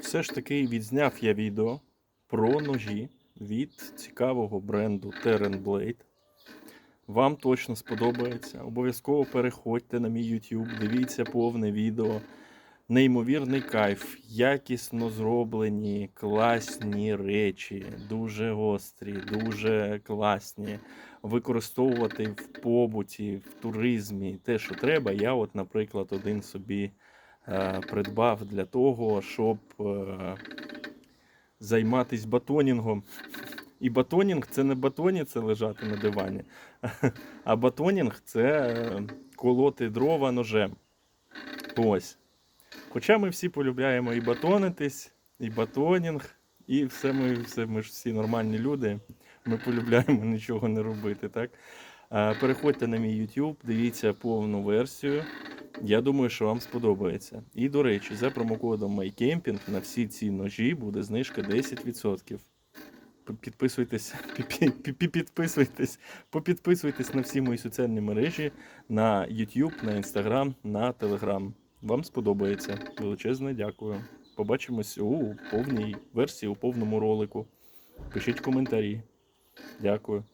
Все ж таки відзняв я відео про ножі від цікавого бренду Terran Blade. Вам точно сподобається. Обов'язково переходьте на мій YouTube, дивіться повне відео. Неймовірний кайф, якісно зроблені, класні речі, дуже гострі, дуже класні. Використовувати в побуті, в туризмі те, що треба. Я, от, наприклад, один собі придбав для того, щоб е, займатися батонінгом. І батонінг це не батоні, це лежати на дивані, а батонінг це е, колоти дрова ножем. Ось. Хоча ми всі полюбляємо і батонитись, і батонінг, і все ми, все, ми ж всі нормальні люди. Ми полюбляємо нічого не робити, так? Переходьте на мій YouTube, дивіться повну версію. Я думаю, що вам сподобається. І, до речі, за промокодом MyCamping на всі ці ножі буде знижка 10%. Підписуйтесь, пі- пі- пі- підписуйтесь, попідписуйтесь на всі мої соціальні мережі на YouTube, на Instagram, на Telegram. Вам сподобається. Величезне дякую. Побачимось у повній версії, у повному ролику. Пишіть коментарі. Дякую.